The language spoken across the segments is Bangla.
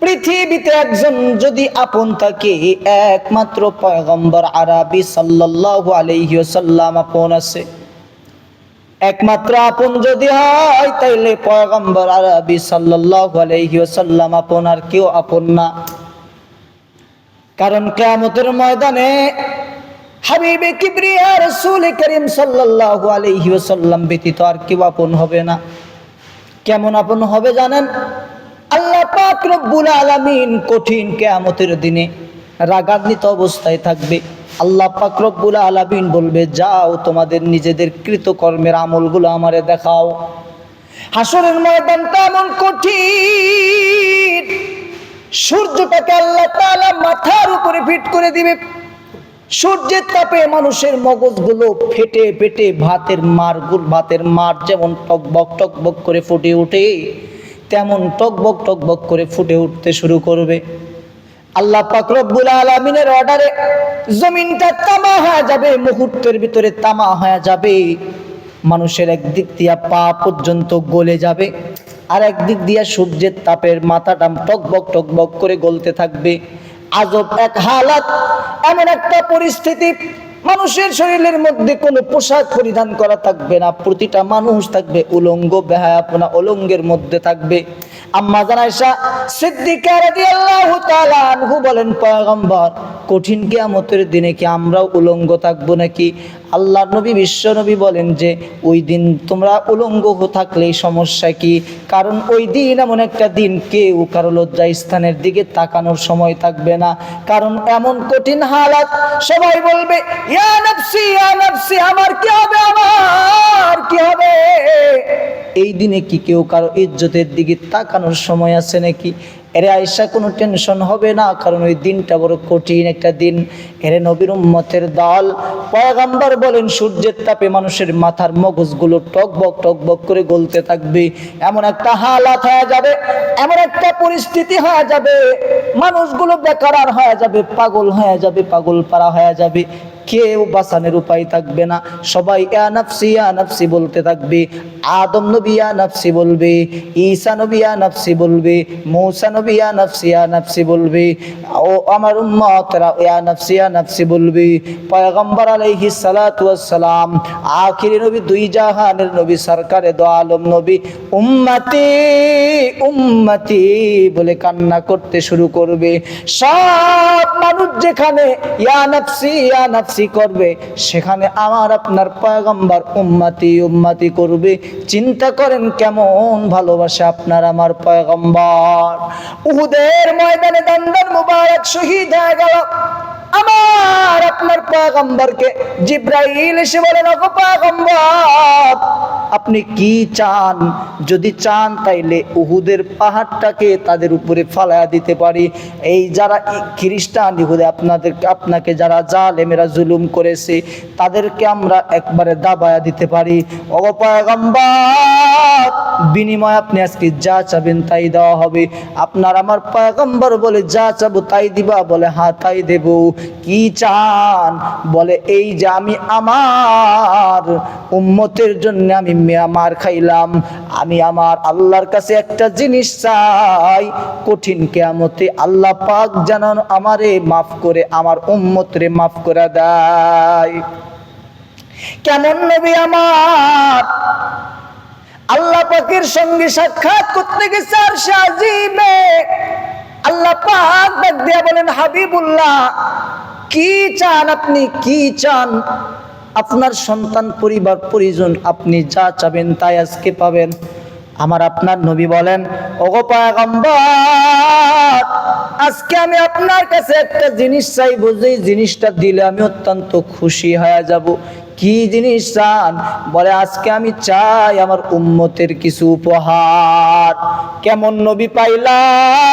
পৃথিবীতে একজন যদি আপন থাকে একমাত্র পয়গম্বর আরবি সাল্লাল্লাহু আলাইহি ওয়াসাল্লাম আপন আছে। একমাত্র আপন যদি হয়, তাইলে পয়গম্বর আরবি সাল্লাল্লাহু আলাইহি ওয়াসাল্লাম আপন আর কেউ আপন না। কারণ কিয়ামতের ময়দানে হাবিবে কিবরিয়া রাসূল করিম সাল্লাল্লাহু আলাইহি ওয়াসাল্লাম ব্যতীত আর কেউ আপন হবে না। কেমন আপন হবে জানেন? আল্লাহ পাক রব্বুল আলামিন কঠিন কিয়ামতের দিনে রাগান্বিত অবস্থায় থাকবে। আল্লাহ পাক রব্বুল আলামিন বলবে, যাও তোমাদের নিজেদের কৃতকর্মের আমলগুলো আমারে দেখাও। হাসরের ময়দানটা এমন কঠিন। সূর্যটাকে আল্লাহ তাআলা মাথার উপরে ফিট করে দিবে। সূর্যের তাপে মানুষের মগজগুলো ফেটে ফেটে ভাতের মারগুল, ভাতের মার যেমন টকবক টকবক করে ফুটে ওঠে তেমন টকবক টকবক করে ফুটে উঠতে শুরু করবে। আল্লাহ পাক রব্বুল আলামিনের অর্ডারে জমিনটা তামা হয়ে যাবে, মুহূর্তের ভিতরে তামা হয়ে যাবে। মানুষের একদিক দিয়া পা পর্যন্ত গলে যাবে আর একদিক দিয়া সূর্যের তাপের মাথাটা টকবক টকবক করে গলতে থাকবে। আজব এক হালাত, এমন একটা পরিস্থিতি মানুষের শরীরের মধ্যে কোনো পোশাক পরিধান করা থাকবে না। প্রতিটা মানুষ থাকবে উলঙ্গ, বেহায়াপনা উলঙ্গের মধ্যে থাকবে। আম্মা জানাইসা সিদ্দিকা রাদিয়াল্লাহু তাআলা আনহু বলেন, পয়গম্বর কঠিন কিয়ামতের দিনে কি আমরাও উলঙ্গ থাকব নাকি? আল্লাহ নবী, বিশ্ব নবী বলেন যে, ওই দিন তোমরা উলঙ্গ থাকলেই সমস্যা কি? কারণ ওই দিন এমন একটা দিন, কেউ কারও লজ্জা স্থানের দিকে তাকানোর সময় থাকবে না। কারণ এমন কঠিন হালাত, সবাই বলবে আমার কি হবে আমার? এই দিনে কি কেউ কারও ইজ্জতের দিকে তাকানোর সময় আছে নাকি? এরে আয়সা কোনো টেনশন হবে না, কারণ ওই দিনটা বড় কঠিন একটা দিন। এরে নবীর উম্মতের দল, পয়গাম্বর বলেন, সূর্যের তাপে মানুষের মাথার মগজগুলো টকবক টকবক করে গলতে থাকবে। এমন একটা হালাত হয়ে যাবে, এমন একটা পরিস্থিতি হয়ে যাবে, মানুষগুলো বেকার হয়ে যাবে, পাগল হয়ে যাবে, পাগল পারা হয়ে যাবে। কেউ বাঁচানোর উপায় থাকবে না। সবাই, ইয়া নাফসি নাফসি বলতে থাকবে। আদম নবী, ইয়া নাফসি বলবে। ঈসা নবী নাফসি বলবে। মৌসা নবী, ইয়া নাফসি নাফসি বলবে। ও আমার উম্মতরা, ইয়া নাফসি নাফসি বলবে। পয়গম্বর আলাইহিস সালাতু সালাম আখিরি নবী, দুই জাহানের নবী, সরকারে দো আলম নবী। উম্মতি উম্মতি বলে কান্না করতে শুরু করবে। সব মানুষ যেখানে, ইয়া নাফসি ইয়া নাফসি করবে, সেখানে আমার আপনার পয়গম্বর উম্মাতি উম্মাতি করবে। চিন্তা করেন কেমন ভালোবাসে আপনার আমার পয়গম্বর। উহুদের ময়দানে দন্দন মুবারক শহীদ হয়ে গেল। আমার আপনার পয়গম্বরকে জিব্রাইল এসে বলেন ওগো পয়গম্বর আপনি কি চান? যদি চান, তাইলে উহুদের পাহাড়টাকে তাদের উপরে ফালায়া দিতে পারি। এই যারা খ্রিস্টান, ইহুদে, আপনাদের, আপনাকে যারা জালেমেরা জুলুম করেছে, তাদেরকে আমরা একবারে দাবায়া দিতে পারি। ওগো পয়গম্বর বিনিময় আপনি আজকে যা চাবেন তাই দেওয়া হবে। আপনার আমার পয়গম্বর বলে, যা চাবো তাই দিবা। বলে হ্যাঁ তাই দেব। কি চান? বলে, এই যে আমি আমার উম্মতের জন্য আমি মে- মার খাইলাম। আমি আমার আল্লাহর কাছে একটা জিনিস চাই। কঠিন কেয়ামতে আল্লাহ পাক যেন আমারে মাফ করে, আমার উম্মতরে মাফ করে দেয়। কেমন নবী আমার? আল্লাহ পাকের সঙ্গে সাক্ষাৎ করতে গেছে আর সাজিবে আল্লাহ পাক ডাক দিয়া বলেন, হাবিবুল্লাহ, কি চান আপনি? কি চান? আপনার সন্তান, পরিবার, পরিজন আপনি যা চাবেন তাই আজকে পাবেন। আমার আপনার নবী বলেন, ওগো পয়গম্বর, আজকে আমি আপনার কাছে একটা জিনিস চাইব। যে জিনিসটা দিলে আমি অত্যন্ত খুশি হয়ে যাব। কি জিনিস চান বলে আজকে আমি চাই আমার উম্মতের কিছু উপহার। কেমন নবী পাইলাম?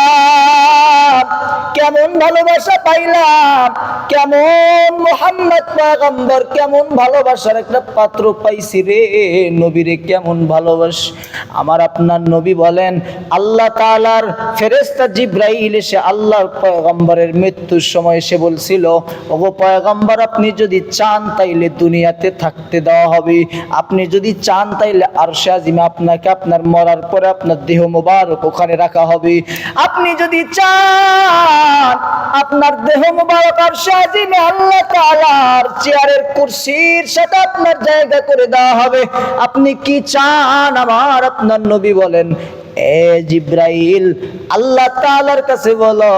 কেমন ভালোবাসা পাইলাম? কেমন মোহাম্মদ পয়গম্বর কেমন ভালোবাসার একটা পাত্র পাইছি রে নবীরে, কেমন ভালোবাস। আমার আপনার নবী বলেন, আল্লাহ তাআলার ফেরেশতা জিব্রাইল এসে আল্লাহর পয়গম্বরের মৃত্যুর সময় এসে বলছিল, ওগো পয়গম্বর, আপনি যদি চান তাইলে দুনিয়াতে থাকতে দেওয়া হবে। আপনি যদি চান তাইলে আর আজিমে আপনাকে আপনার মরার পরে আপনার দেহ মোবারক ওখানে রাখা হবে। আপনি যদি চান আপনার দেহ মুবারক আর আজিমে আল্লাহ তাআলার চেয়ারের কুরসির সাথে আপনার জায়গা করে দেওয়া হবে। আপনি কি চান আমার আপনার নবী বলেন? এ জিব্রাইল, আল্লাহ তাআলার কাছে বলো,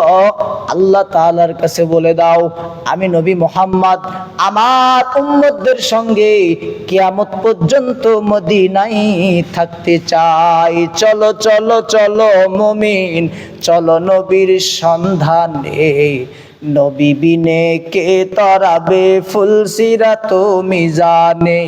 আল্লাহ তাআলার কাছে বলে দাও, আমি নবী মোহাম্মদ, আমার উম্মতদের সঙ্গে কিয়ামত পর্যন্ত মদিনায় থাকতে চাই। চলো চলো চলো মুমিন, চলো নবীর সন্ধানে। নবী বিনে কে তরাবে ফুলসিরাত মিজানে।